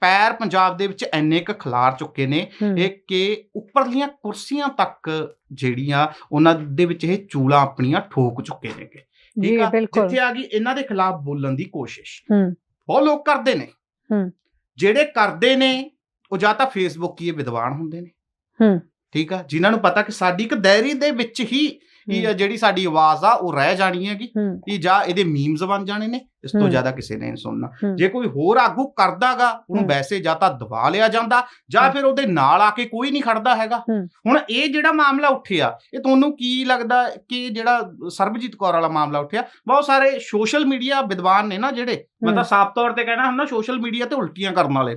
ਪੈਰ ਪੰਜਾਬ ਦੇ ਵਿੱਚ ਇੰਨੇ ਕੁ ਖਿਲਾਰ ਚੁੱਕੇ ਨੇ ਇਹ ਕਿ ਉੱਪਰਲੀਆਂ ਕੁਰਸੀਆਂ ਤੱਕ ਜਿਹੜੀਆਂ ਉਹਨਾਂ ਦੇ ਵਿੱਚ ਇਹ ਚੂਲਾ ਆਪਣੀਆਂ ਠੋਕ ਚੁੱਕੇ ਨੇਗੇ। ਠੀਕ ਆ? ਜਿੱਥੇ ਆ ਗਈ ਇਹਨਾਂ ਦੇ ਖਿਲਾਫ ਬੋਲਣ ਦੀ ਕੋਸ਼ਿਸ਼। ਬਹੁਤ ਲੋਕ ਕਰਦੇ ਨੇ। ਜਿਹੜੇ ਕਰਦੇ ਨੇ ਉਹ ਜਾਂ ਤਾਂ ਫੇਸਬੁੱਕ ਹੀ ਵਿਦਵਾਨ ਹੁੰਦੇ ਨੇ। ਠੀਕ ਆ? ਜਿਨ੍ਹਾਂ ਨੂੰ ਪਤਾ ਕਿ ਸਾਡੀ ਇੱਕ ਦਾਇਰੀ ਦੇ ਵਿੱਚ ਹੀ ਇਹ ਜਿਹੜੀ ਸਾਡੀ ਆਵਾਜ਼ ਆ ਉਹ ਰਹਿ ਜਾਣੀ ਹੈਗੀ। ਕਿ ਜਾਂ ਇਹਦੇ ਮੀਮਸ ਬਣ ਜਾਣੇ ਨੇ। ਇਸ ਤੋਂ। ਜ਼ਿਆਦਾ ਕਿਸੇ ਨੇ ਨਹੀਂ ਸੁਣਨਾ। ਜੇ ਕੋਈ ਹੋਰ ਆਗੂ ਕਰਦਾਗਾ ਉਹਨੂੰ। ਵੈਸੇ ਜਾਂ ਤਾਂ ਦਬਾ ਲਿਆ ਜਾਂਦਾ ਜਾਂ। ਫਿਰ ਉਹਦੇ ਨਾਲ ਆ ਕੇ ਕੋਈ ਨਹੀਂ ਖੜਦਾ ਹੈਗਾ। ਹੁਣ ਇਹ ਜਿਹੜਾ ਮਾਮਲਾ ਉੱਠਿਆ ਇਹ ਤੁਹਾਨੂੰ ਕੀ ਲੱਗਦਾ ਕਿ ਜਿਹੜਾ ਸਰਬਜੀਤ ਕੌਰ ਵਾਲਾ ਮਾਮਲਾ ਉੱਠਿਆ ਬਹੁਤ ਸਾਰੇ ਸੋਸ਼ਲ ਮੀਡੀਆ ਵਿਦਵਾਨ ਨੇ ਨਾ ਜਿਹੜੇ ਮੈਂ ਤਾਂ ਸਾਫ਼ ਤੌਰ ਤੇ ਕਹਿਣਾ ਹੁੰਦਾ ਸੋਸ਼ਲ ਮੀਡੀਆ ਤੇ ਉਲਟੀਆਂ ਕਰਨ ਵਾਲੇ।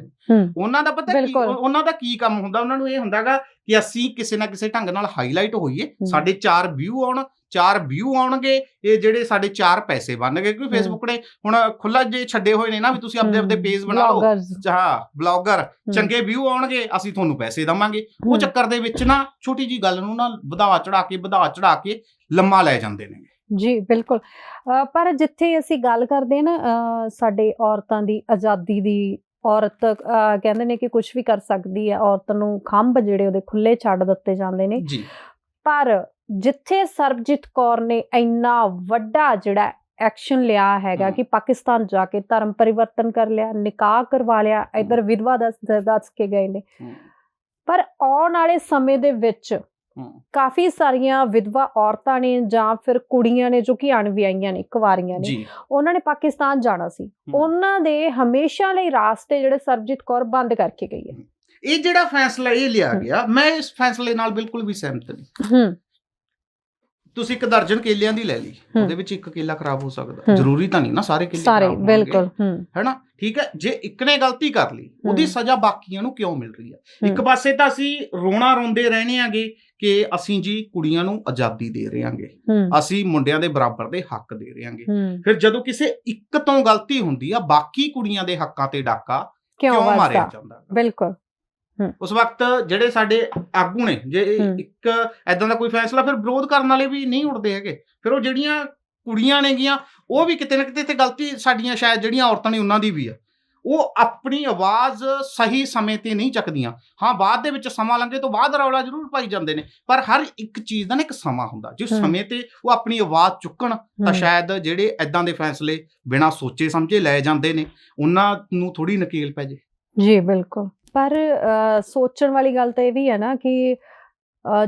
ਉਹਨਾਂ ਦਾ ਪਤਾ ਕੀ ਉਹਨਾਂ ਦਾ ਕੀ ਕੰਮ ਹੁੰਦਾ ਉਹਨਾਂ ਨੂੰ ਇਹ ਹੁੰਦਾਗਾ ਕਿ ਅਸੀਂ ਕਿਸੇ ਨਾ ਕਿਸੇ ਢੰਗ ਨਾਲ ਹਾਈਲਾਈਟ ਹੋਈਏ। ਸਾਡੇ ਚਾਰ ਵਿਊ ਆਉਣ ਚਾਰ ਵਿਊ ਆਉਣਗੇ ਇਹ ਜਿਹੜੇ ਸਾਡੇ ਚਾਰ ਪੈਸੇ ਬਣਨਗੇ ਕਿਉਂਕਿ ਫੇਸਬੁੱਕ ਨੇ ਹੁਣ ਖੁੱਲਾ ਜੇ ਛੱਡੇ ਹੋਏ ਨੇ ਨਾ ਵੀ ਤੁਸੀਂ ਆਪਦੇ ਆਪਦੇ ਪੇਜ ਬਣਾ ਲਓ। ਹਾਂ ਬਲੌਗਰ ਚੰਗੇ ਵਿਊ ਆਉਣਗੇ ਅਸੀਂ ਤੁਹਾਨੂੰ ਪੈਸੇ ਦਵਾਂਗੇ। ਉਹ ਚੱਕਰ ਦੇ ਵਿੱਚ ਨਾ ਛੋਟੀ ਜੀ ਗੱਲ ਨੂੰ ਨਾ ਵਧਾ ਚੜਾ ਕੇ ਵਧਾ ਚੜਾ ਕੇ ਲੰਮਾ ਲੈ ਜਾਂਦੇ ਨੇ। ਜੀ ਬਿਲਕੁਲ। ਪਰ ਜਿੱਥੇ ਅਸੀਂ ਗੱਲ ਕਰਦੇ ਹਾਂ ਨਾ ਸਾਡੇ ਔਰਤਾਂ ਦੀ ਆਜ਼ਾਦੀ ਦੀ ਔਰਤ ਕਹਿੰਦੇ ਨੇ ਕਿ ਕੁਝ ਵੀ ਕਰ ਸਕਦੀ ਹੈ ਔਰਤ ਨੂੰ ਖੰਭ ਜਿਹੜੇ ਉਹਦੇ ਖੁੱਲੇ ਛੱਡ ਦਿੱਤੇ ਜਾਂਦੇ ਨੇ। ਜੀ। ਪਰ ਜਿੱਥੇ ਸਰਬਜੀਤ ਕੌਰ ਨੇ ਇੰਨਾ ਵੱਡਾ ਜਿਹੜਾ ਐਕਸ਼ਨ ਲਿਆ ਹੈਗਾ। ਕਿ ਪਾਕਿਸਤਾਨ ਜਾ ਕੇ ਧਰਮ ਪਰਿਵਰਤਨ ਕਰ ਲਿਆ ਨਿਕਾਹ ਕਰਵਾ ਲਿਆ ਇਧਰ ਵਿਧਵਾ ਦੱਸ ਦੱਸ ਕੇ ਗਏ ਨੇ। ਪਰ ਆਉਣ ਵਾਲੇ ਸਮੇਂ ਦੇ ਵਿੱਚ ਕਾਫੀ ਸਾਰੀਆਂ ਵਿਧਵਾ ਔਰਤਾਂ ਨੇ ਜਾਂ ਫਿਰ ਕੁੜੀਆਂ ਨੇ ਜੋ ਕਿ ਅਣਵਿਆਹੀਆਂ ਨੇ ਕੁਵਾਰੀਆਂ ਨੇ ਉਹਨਾਂ ਨੇ ਪਾਕਿਸਤਾਨ ਜਾਣਾ ਸੀ। ਉਹਨਾਂ ਦੇ ਹਮੇਸ਼ਾ ਲਈ ਰਾਸਤੇ ਜਿਹੜੇ ਸਰਬਜੀਤ ਕੌਰ ਬੰਦ ਕਰਕੇ ਗਈ ਹੈ। ਇਹ ਜਿਹੜਾ ਫੈਸਲਾ ਇਹ ਲਿਆ। ਗਿਆ ਮੈਂ ਇਸ ਫੈਸਲੇ ਨਾਲ ਬਿਲਕੁਲ ਵੀ ਸਹਿਮਤ ਨਹੀਂ। ਹੂੰ ਤੁਸੀਂ ਇੱਕ ਦਰਜਨ ਕੇਲਿਆਂ ਦੀ ਲੈ ਲਈ। ਉਹਦੇ ਵਿੱਚ ਇੱਕ ਕੇਲਾ ਖਰਾਬ ਹੋ ਸਕਦਾ। ਜ਼ਰੂਰੀ ਤਾਂ ਨਹੀਂ ਨਾ ਸਾਰੇ ਕੇਲੇ ਸਾਰੇ ਬਿਲਕੁਲ ਹੈਨਾ? ਠੀਕ ਹੈ? ਜੇ ਇੱਕ ਨੇ ਗਲਤੀ ਕਰ ਲਈ ਉਹਦੀ। ਸਜ਼ਾ ਬਾਕੀਆਂ ਨੂੰ ਕਿਉਂ ਮਿਲ ਰਹੀ ਹੈ? ਇੱਕ। ਪਾਸੇ ਤਾਂ ਅਸੀਂ ਰੋਣਾ ਰੋਂਦੇ ਰਹਿਣੇ ਆਂਗੇ ਕਿ ਅਸੀਂ ਜੀ ਕੁੜੀਆਂ ਨੂੰ ਆਜ਼ਾਦੀ ਦੇ ਰਹੇ ਹੂੰ। ਅਸੀਂ ਮੁੰਡਿਆਂ ਦੇ ਬਰਾਬਰ ਦੇ ਹੱਕ ਦੇ ਰਹੇ ਹੂੰ। ਫਿਰ ਜਦੋਂ ਕਿਸੇ ਇੱਕ ਤੋਂ ਗਲਤੀ ਹੁੰਦੀ ਆ ਬਾਕੀ ਕੁੜੀਆਂ ਦੇ ਹੱਕਾਂ ਤੇ ਡਾਕਾ ਕਿਉਂ ਮਾਰਿਆ ਜਾਂਦਾ? ਬਿਲਕੁਲ। ਉਸ ਵਕਤ ਜਿਹੜੇ ਸਾਡੇ ਆਗੂ ਨੇ ਜੇ। ਇੱਕ ਐਦਾਂ ਦਾ ਕੋਈ ਫੈਸਲਾ ਫਿਰ ਵਿਰੋਧ ਕਰਨ ਵਾਲੇ ਵੀ ਨਹੀਂ ਉੱਠਦੇ ਹੈਗੇ। ਫਿਰ ਉਹ ਜਿਹੜੀਆਂ ਕੁੜੀਆਂ ਨੇਗੀਆਂ ਉਹ ਵੀ ਕਿਤੇ ਨਾ ਕਿਤੇ ਤੇ ਗਲਤੀ ਸਾਡੀਆਂ ਸ਼ਾਇਦ ਜਿਹੜੀਆਂ ਔਰਤਾਂ ਨੇ ਉਹਨਾਂ ਦੀ ਵੀ ਆ। ਉਹ ਆਪਣੀ ਆਵਾਜ਼ ਸਹੀ ਸਮੇਂ ਤੇ ਨਹੀਂ ਚੱਕਦੀਆਂ। ਹਾਂ ਬਾਅਦ ਦੇ ਵਿੱਚ ਸਮਾਂ ਲੰਘੇ ਤੋਂ ਬਾਅਦ ਰੌਲਾ ਜ਼ਰੂਰ ਪਾਈ ਜਾਂਦੇ ਨੇ। ਪਰ ਹਰ ਇੱਕ ਚੀਜ਼ ਦਾ ਨਾ ਇੱਕ ਸਮਾਂ ਹੁੰਦਾ। ਜਿਸ ਹਮ। ਸਮੇਂ ਤੇ ਉਹ ਆਪਣੀ ਆਵਾਜ਼ ਚੁੱਕਣ ਤਾਂ ਸ਼ਾਇਦ ਜਿਹੜੇ ਐਦਾਂ ਦੇ ਫੈਸਲੇ ਬਿਨਾਂ ਸੋਚੇ ਸਮਝੇ ਲਏ ਜਾਂਦੇ ਨੇ। ਉਹਨਾਂ ਨੂੰ ਥੋੜੀ ਨਕੇਲ ਪੈ ਜੇ। ਜੀ ਬਿਲਕੁਲ। ਪਰ ਸੋਚਣ ਵਾਲੀ ਗੱਲ ਤਾਂ ਇਹ ਵੀ ਹੈ ਨਾ ਕਿ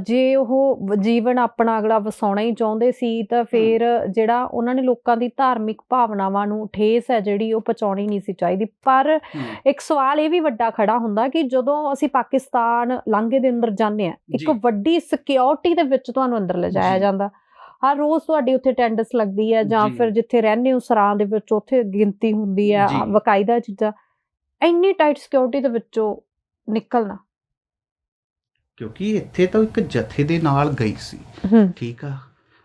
ਜੇ ਉਹ ਜੀਵਨ ਆਪਣਾ ਅਗਲਾ ਵਸਾਉਣਾ ਹੀ ਚਾਹੁੰਦੇ ਸੀ ਤਾਂ ਫਿਰ ਜਿਹੜਾ ਉਹਨਾਂ ਨੇ ਲੋਕਾਂ ਦੀ ਧਾਰਮਿਕ ਭਾਵਨਾਵਾਂ ਨੂੰ ਠੇਸ ਹੈ ਜਿਹੜੀ ਉਹ ਪਹੁੰਚਾਉਣੀ ਨਹੀਂ ਸੀ ਚਾਹੀਦੀ ਪਰ ਇੱਕ ਸਵਾਲ ਇਹ ਵੀ ਵੱਡਾ ਖੜਾ ਹੁੰਦਾ ਕਿ ਜਦੋਂ ਅਸੀਂ ਪਾਕਿਸਤਾਨ ਲਾਂਘੇ ਦੇ ਅੰਦਰ ਜਾਂਦੇ ਆ ਇੱਕ। ਵੱਡੀ ਸਿਕਿਉਰਿਟੀ ਦੇ ਵਿੱਚ ਤੁਹਾਨੂੰ ਅੰਦਰ ਲਿਜਾਇਆ। ਜਾਂਦਾ ਹਰ ਰੋਜ਼ ਤੁਹਾਡੀ ਉੱਥੇ ਅਟੈਂਡੈਂਸ ਲੱਗਦੀ ਹੈ ਜਾਂ। ਫਿਰ ਜਿੱਥੇ ਰਹਿੰਦੇ ਹੋ ਸਰਾਂ ਦੇ ਵਿੱਚ ਉੱਥੇ ਗਿਣਤੀ ਹੁੰਦੀ ਹੈ। ਵਕਾਇਦਾ ਚੀਜ਼ਾਂ ਇੰਨੀ ਟਾਈਟ ਸਿਕਿਉਰਿਟੀ ਦੇ ਵਿੱਚੋਂ ਨਿਕਲਣਾ ਕਿਉਂਕਿ ਇੱਥੇ ਤਾਂ ਇੱਕ ਜਥੇ ਦੇ ਨਾਲ ਗਈ ਸੀ ਹੂੰ ਠੀਕ ਆ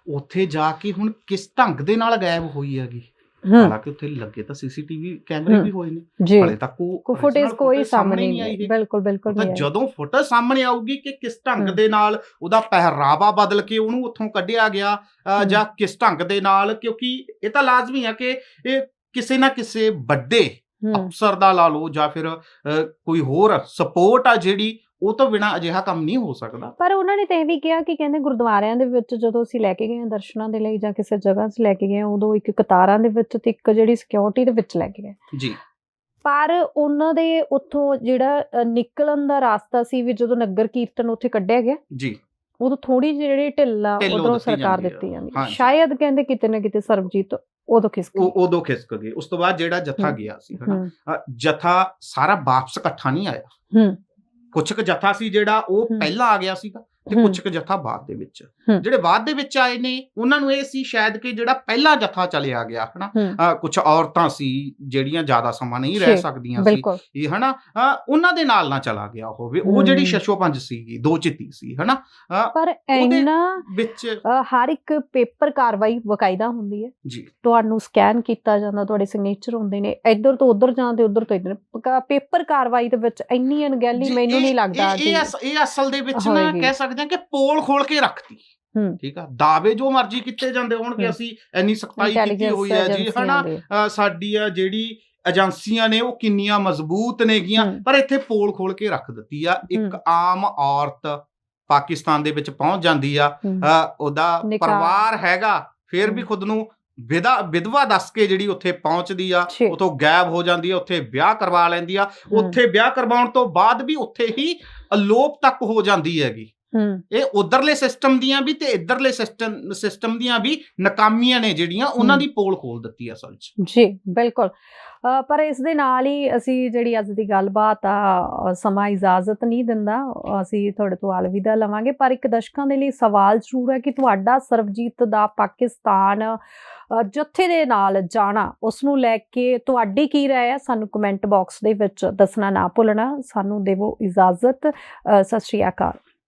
ਉੱਥੇ ਜਾ ਕੇ ਹੁਣ ਕਿਸ ਢੰਗ ਦੇ ਨਾਲ ਗਾਇਬ ਹੋਈ ਹੈਗੀ ਹੂੰ ਹਾਲਾਂਕਿ ਉੱਥੇ ਲੱਗੇ ਤਾਂ ਸੀਸੀਟੀਵੀ ਕੈਮਰੇ। ਵੀ ਹੋਏ ਨੇ ਜੀ ਹਾਲੇ ਤੱਕ ਉਹ ਕੋ original ਫੁਟੇਜ ਕੋਈ footage ਸਾਹਮਣੇ ਆਈ ਨਹੀਂ। ਆਈ ਬਿਲਕੁਲ ਬਿਲਕੁਲ ਤਾਂ ਨਹੀਂ ਆਈ। ਜਦੋਂ ਫੋਟੋ ਸਾਹਮਣੇ ਆਊਗੀ ਕਿ ਕਿਸ ਢੰਗ ਹਮ। ਦੇ ਨਾਲ ਉਹਦਾ ਪਹਿਰਾਵਾ ਬਦਲ ਕੇ ਉਹਨੂੰ ਉੱਥੋਂ ਕੱਢਿਆ ਗਿਆ ਅ, ਹਮ। ਜਾਂ ਕਿਸ ਢੰਗ ਦੇ ਨਾਲ ਕਿਉਂਕਿ ਇਹ ਤਾਂ ਲਾਜ਼ਮੀ ਆ ਕਿ ਇਹ ਕਿਸੇ ਨਾ ਕਿਸੇ ਵੱਡੇ ਅਫਸਰ ਦਾ ਲਾ ਲਓ ਜਾਂ ਫਿਰ ਕੋਈ ਹੋਰ ਸਪੋਰਟ ਆ ਜਿਹੜੀ ਉਹ ਤੋਂ ਬਿਨਾ ਅਜਿਹਾ ਕੰਮ ਨਹੀਂ ਹੋ ਸਕਦਾ। ਪਰ ਉਹਨਾਂ ਨੇ ਤਾਂ ਇਹ ਵੀ ਕਿਹਾ ਕਿ ਕਹਿੰਦੇ ਗੁਰਦੁਆਰਿਆਂ ਦੇ ਵਿੱਚ ਜਦੋਂ ਅਸੀਂ ਲੈ ਕੇ ਗਏ ਹਾਂ ਦਰਸ਼ਨਾਂ ਦੇ ਲਈ ਜਾਂ ਕਿਸੇ ਜਗ੍ਹਾ 'ਚ ਲੈ ਕੇ ਗਏ ਉਦੋਂ ਇੱਕ ਕਤਾਰਾਂ ਦੇ ਵਿੱਚ ਤੇ ਇੱਕ ਜਿਹੜੀ ਸਿਕਿਉਰਿਟੀ ਦੇ ਵਿੱਚ ਲੈ ਕੇ ਗਏ। ਜੀ। ਪਰ ਉਹਨਾਂ ਦੇ ਉੱਥੋਂ ਜਿਹੜਾ ਨਿਕਲਣ ਦਾ ਰਾਸਤਾ ਸੀ ਵੀ ਜਦੋਂ ਨਗਰ ਕੀਰਤਨ ਉੱਥੇ ਕੱਢਿਆ ਗਿਆ ਜੀ। ਉਦੋਂ ਥੋੜੀ ਜਿਹੜੀ ਢਿੱਲਾ ਉਧਰੋਂ ਸਰਕਾਰ। ਦਿੱਤੀ ਜਾਂਦੀ। ਸ਼ਾਇਦ ਕਹਿੰਦੇ ਕਿਤੇ ਨਾ ਕਿਤੇ ਸਰਬਜੀਤ ਉਦੋਂ ਖਿਸਕ ਉਹ ਉਦੋਂ ਖਿਸਕ ਗਏ ਉਸ ਤੋਂ ਬਾਅਦ ਜਿਹੜਾ ਜਥਾ। ਗਿਆ ਸੀ ਹਨਾ? ਜਥਾ ਸਾਰਾ ਵਾਪਸ ਇਕੱਠਾ ਨਹੀਂ ਆਇਆ। ਹੂੰ। ਕੁਛ ਕੁ ਜਥਾ ਸੀ ਜਿਹੜਾ ਉਹ। ਪਹਿਲਾਂ ਆ ਗਿਆ ਸੀਗਾ। ਤੇ। ਕੁਝ ਕੁ ਜਥਾ ਬਾਅਦ ਦੇ ਵਿੱਚ। ਜਿਹੜੇ ਬਾਅਦ ਦੇ ਵਿੱਚ ਆਏ ਨੇ ਉਹਨਾਂ ਨੂੰ ਇਹ ਸੀ ਸ਼ਾਇਦ ਕਿ ਜਿਹੜਾ ਪਹਿਲਾ ਜਥਾ ਚਲਿਆ ਗਿਆ ਹਨਾ? ਕੁਝ ਔਰਤਾਂ ਸੀ ਜਿਹੜੀਆਂ ਜ਼ਿਆਦਾ ਸਮਾਂ ਨਹੀਂ ਰਹਿ ਸਕਦੀਆਂ ਸੀ। ਇਹ ਹਨਾ? ਉਹਨਾਂ ਦੇ ਨਾਲ ਨਾ ਚਲਾ ਗਿਆ ਹੋਵੇ ਉਹ ਜਿਹੜੀ ਹੂੰ। ਸ਼ਸ਼ੋਪੰਜ ਸੀਗੀ ਦੋ ਚਿੱਤੀ ਸੀ ਹਨਾ? ਪਰ ਇੰਨਾ ਵਿੱਚ ਹਰ ਇੱਕ ਪੇਪਰ ਕਾਰਵਾਈ ਬਕਾਇਦਾ ਹੁੰਦੀ ਹੈ। ਜੀ। ਤੁਹਾਨੂੰ ਸਕੈਨ ਕੀਤਾ ਜਾਂਦਾ ਤੁਹਾਡੇ ਸਿਗਨੇਚਰ ਹੁੰਦੇ ਨੇ। ਇੱਧਰ ਤੋਂ ਉੱਧਰ ਜਾਂਦੇ ਉੱਧਰ ਤੋਂ ਇੱਧਰ। ਪੇਪਰ ਕਾਰਵਾਈ ਦੇ ਵਿੱਚ ਇੰਨੀ ਅਣਗਹਿਲੀ ਮੈਨੂੰ ਨਹੀਂ ਲੱਗਦਾ ਇਹ ਇਹ ਅਸ- ਇਹ ਅਸਲ ਦੇ ਵਿੱਚ ਨਾ। ਕਹਿ ਸਕਦੇ ਹਾਂ ਕਿ ਪੋਲ ਖੋਲ ਕੇ ਰੱਖਤੀ ਹੂੰ। ਠੀਕ ਆ ਦਾਅਵੇ ਜੋ ਮਰਜ਼ੀ ਕੀਤੇ ਜਾਂਦੇ ਹੋਣਗੇ ਹੂੰ। ਅਸੀਂ ਇੰਨੀ ਸਖਤਾਈ ਕੀਤੀ ਹੋਈ ਹੈ ਜੀ ਹਨਾ ਸਾਡੀ ਆ ਜਿਹੜੀ ਏਜੰਸੀਆਂ ਨੇ ਉਹ ਕਿੰਨੀਆਂ ਮਜ਼ਬੂਤ ਨੇਗੀਆਂ। ਪਰ ਇੱਥੇ ਪੋਲ ਖੋਲ ਕੇ ਰੱਖ ਦਿੱਤੀ ਆ ਇੱਕ। ਆਮ ਔਰਤ ਪਾਕਿਸਤਾਨ ਦੇ ਵਿੱਚ ਪਹੁੰਚ ਜਾਂਦੀ ਆ ਉਹਦਾ। ਪਰਿਵਾਰ ਹੈਗਾ ਫਿਰ ਵੀ। ਖੁਦ ਨੂੰ ਵਿਦਾ ਵਿਧਵਾ ਦੱਸ ਕੇ ਜਿਹੜੀ ਉੱਥੇ ਪਹੁੰਚਦੀ ਆ। ਉਤੋਂ ਗਾਇਬ ਹੋ ਜਾਂਦੀ ਆ ਉੱਥੇ ਵਿਆਹ ਕਰਵਾ ਲੈਂਦੀ ਆ। ਉੱਥੇ ਵਿਆਹ ਕਰਵਾਉਣ ਤੋਂ ਬਾਅਦ ਵੀ ਉੱਥੇ ਹੀ ਅਲੋਪ ਤੱਕ ਹੋ ਜਾਂਦੀ ਹੈਗੀ ਇਹ ਉਧਰਲੇ ਸਿਸਟਮ ਦੀਆਂ ਵੀ ਤੇ ਇਧਰਲੇ ਸਿਸਟਮ ਸਿਸਟਮ ਦੀਆਂ ਵੀ ਨਾਕਾਮੀਆਂ ਨੇ ਜਿਹੜੀਆਂ ਉਹਨਾਂ। ਦੀ ਪੋਲ ਖੋਲ ਦਿੱਤੀ ਅਸਲ 'ਚ। ਜੀ ਬਿਲਕੁਲ। ਪਰ ਇਸ ਦੇ ਨਾਲ ਹੀ ਅਸੀਂ ਜਿਹੜੀ ਅੱਜ ਦੀ ਗੱਲਬਾਤ ਆ ਸਮਾਂ ਇਜਾਜ਼ਤ ਨਹੀਂ ਦਿੰਦਾ ਅਸੀਂ ਤੁਹਾਡੇ ਤੋਂ ਅਲਵਿਦਾ ਲਵਾਂਗੇ। ਪਰ ਇੱਕ ਦਰਸ਼ਕਾਂ ਦੇ ਲਈ ਸਵਾਲ ਜ਼ਰੂਰ ਹੈ ਕਿ ਤੁਹਾਡਾ ਸਰਬਜੀਤ ਦਾ ਪਾਕਿਸਤਾਨ ਜੱਥੇ ਦੇ ਨਾਲ ਜਾਣਾ ਉਸ ਨੂੰ ਲੈ ਕੇ ਤੁਹਾਡੀ ਕੀ ਰਾਏ ਹੈ? ਸਾਨੂੰ ਕਮੈਂਟ ਬਾਕਸ ਦੇ ਵਿੱਚ ਦੱਸਣਾ ਨਾ ਭੁੱਲਣਾ। ਸਾਨੂੰ ਦੇਵੋ ਇਜਾਜ਼ਤ। ਸਤਿ ਸ਼੍ਰੀ ਅਕਾਲ।